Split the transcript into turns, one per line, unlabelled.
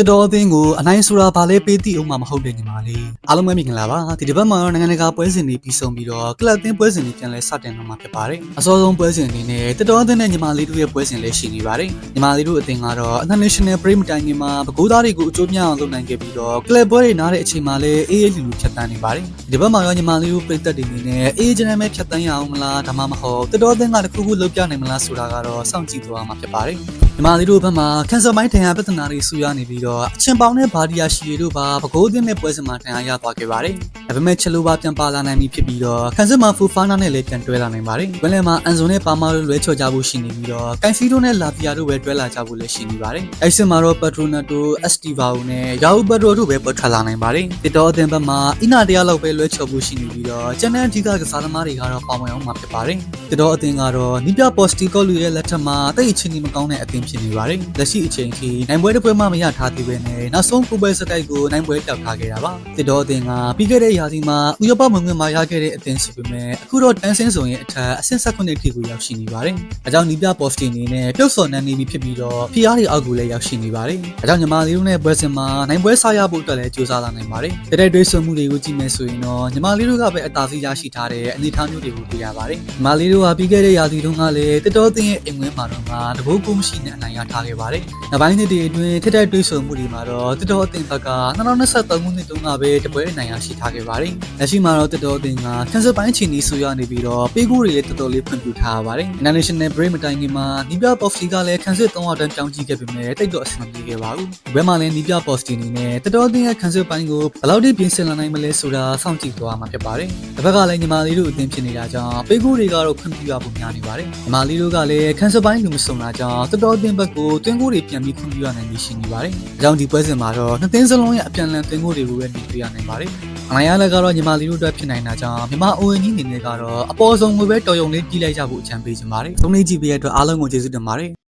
တတော်အသင်းကိုအနိုင်ဆိုတာဘာလဲပေးသိအောင်မှမဟုတ်တဲ့ညီမလေးအားလုံးပဲမင်္ဂလာပါဒီတစ်ပတ်မှာတော့နိုင်ငံတကာပွဲစဉ်တွေပြီးဆုံးပြီးတော့ကလပ်အသင်းပွဲစဉ်တွေပြန်လဲစတင်တော့မှာဖြစ်ပါတယ်အစောဆုံးပွဲစဉ်အနေနဲ့တတော်အသင်းနဲ့ညီမလေးတို့ရဲ့ပွဲစဉ်လည်းရှိနေပါတယ်ညီမလေးတို့အသင်းကတော့ International Break မတိုင်ခင်မှာပကိုးသားတွေကိုအကျိုးမြအောင်လုပ်နိုင်ခဲ့ပြီးတော့ကလပ်ပွဲတွေနားတဲ့အချိန်မှာလည်းအေးအေးလူလူဖြတ်တန်းနေပါတယ်ဒီဘက်မှာရောညီမလေးတို့ပြည်သက်တွေအနေနဲ့အေးချမ်းမဲဖြတ်တန်းရအောင်မလားဒါမှမဟုတ်တတော်အသင်းကတစ်ခုခုလုပ်ပြနိုင်မလားဆိုတာကတော့စောင့်ကြည့်သွားမှာဖြစ်ပါတယ်ညီမလေးတို့ဘက်မှာကန်ဆာပိုင်းထင်ရပြဿနာတွေဆူရနေပြီးတော့အချင်းပေါင်းနဲ့ဘာဒီယာရှီရီတို့ပါပကိုးသင်းနဲ့ပွဲစဉ်မှာထင်ရရသွားခဲ့ပါတယ်ဒါပေမဲ့ချက်လိုပါပြန်ပါလာနိုင်ပြီဖြစ်ပြီးတော့ကန်ဆာမှာဖူဖာနာနဲ့လည်းပြန်တွဲလာနိုင်ပါတယ်ဝင်းလယ်မှာအန်ဇွန်နဲ့ပါမာတို့လွဲချော်ကြဖို့ရှိနေပြီးတော့ကန်ဖီတို့နဲ့လာပီယာတို့ပဲတွဲလာကြဖို့လည်းရှိနေပါတယ်အဲ့စင်မှာတော့ပက်ထရိုနာတိုအက်စတီဗာဦးနဲ့ယာဦးဘတ်ရိုတို့ပဲပေါ်ထွက်လာနိုင်ပါတယ်တစ်တော်အသင်းဘက်မှာအီနာတရားလောက်ပဲလွဲချော်ဖို့ရှိနေပြီးတော့ကျန်တဲ့အဓိကကစားသမားတွေကတော့ပါဝင်အောင်မှာဖြစ်ပါတယ်တစ်တော်အသင်းကတော့နီးပြပေါ်စတီကောလူရဲ့လက်ထက်မှာတိတ်အချင်းကြီးမကောင်းတဲ့အသင်းဖြစ်နေပါတယ်လက်ရှိအချိန်ထိနိုင်ပွဲတစ်ပွဲမှမရထားသေးပဲ နဲ့နောက်ဆုံးကိုပွဲစတိုက်ကိုနိုင်ပွဲတောက်ထားခဲ့တာပါတစ်တော်အသင်းကပြီးခဲ့တဲ့ရာသီမှာဥရောပမုံငွေမှာရခဲ့တဲ့အသင်းဆိုပေမဲ့အခုတော့တန်းစင်းဆိုရင်အထက်အဆင့်16ထိကိုရောက်ရှိနေပါတယ်အဲကြောင့်နီးပြပေါ်စတီအနေနဲ့ပြုတ်စော်နန်းနေပြီဖြစ်ပြီးတော့ဖီအားတွေအောက်ကိုလည်းရောက်ရှိနေပါတယ်အဲကြောင့်ညီမလေးတို့နဲ့ပွဲစဉ်မှာနိုင်ပွဲစားရဖို့အတွက်လည်းကြိုးစားလာနိုင်ပါတယ်တဲ့တဲ့တွေးဆွမှုတွေကိုကြည့်မယ်ဆိုရင်တော့ညီမလေးတို့ကပဲအသာစီးရရှိထားတဲ့အနေအထားမျိုးတွေကိုတွေ့ရပါတယ်ညီမလေးတို့ကပြီးခဲ့တဲ့ရာသီတုန်းကလည်းတတော်သင်းရဲ့အိမ်ဝင်းမှာတော့ကတဘိုးကုမရှိနဲ့အနိုင်ရထားခဲ့ပါတယ်နောက်ပိုင်းနှစ်တွေအတွင်းထက်တဲ့တွေးဆွမှုတွေမှာတော့တတော်အသင်းဘက်က2023ခုနှစ်တုန်းကပဲတပွဲအနိုင်ရရှိထားခဲ့ပါတယ်လက်ရှိမှာတော့တတော်အသင်းကကန်ဆယ်ပိုင်းချီနီဆူရနေပြီးတော့ပေးကိုတွေလည်းတော်တော်လေးဖွင့်ပြထားပါတယ် International Break မတိုင်ခင်မှာနီးပြပေါ်စတီကလည်းကန်ဆယ်300တန်းပြောင်းကြည့်ခဲ့ပေမဲ့တိတ်တော့အဆင်မပြေခဲ့ပါဘူးဘယ်မှာလဲနီးပြပေါ်စတီအနေနဲ့တတော်အသင်းရဲ့ကန်ဆယ်ပိုင်းကိုဘယ်လောက်ထိပြင်ဆင်လာနိုင်မလဲဆိုတာစောင့်ကြည့်သွားမှာဖြစ်ပါတယ်တစ်ဘက်ကလည်းညီမလေးတို့အသင်းဖြစ်နေတာကြောင့်ပေးကိုတွေကတော့ခွင့်ပြုရဖို့များနေပါတယ်ညီမလေးတို့ကလည်းကန်ဆယ်ပိုင်းလူမစုံတာကြောင့်တတော်အသင်းဘက်ကိုတွင်းကိုတွေပြန်ပြီးခွင့်ပြုရနိုင်ပြီးရှိနေပါတယ်အကြောင်းဒီပွဲစဉ်မှာတော့နှစ်သင်းစလုံးရဲ့အပြန်အလှန်တွင်းကိုတွေကိုပဲနေပြရနိုင်ပါတယ်အနိုင်ရလည်းကတော့ညီမလေးတို့အတွက်ဖြစ်နိုင်တာကြောင့်မြန်မာအိုဝင်ကြီးအနေနဲ့ကတော့အပေါ်ဆုံးငွေပဲတော်ရုံလေးကြီးလိုက်ကြဖို့အကြံပေးချင်ပါတယ်။သုံးလေးကြည့်ပေးရတဲ့အတွက်အားလုံးကိုကျေးဇူးတင်ပါတယ်။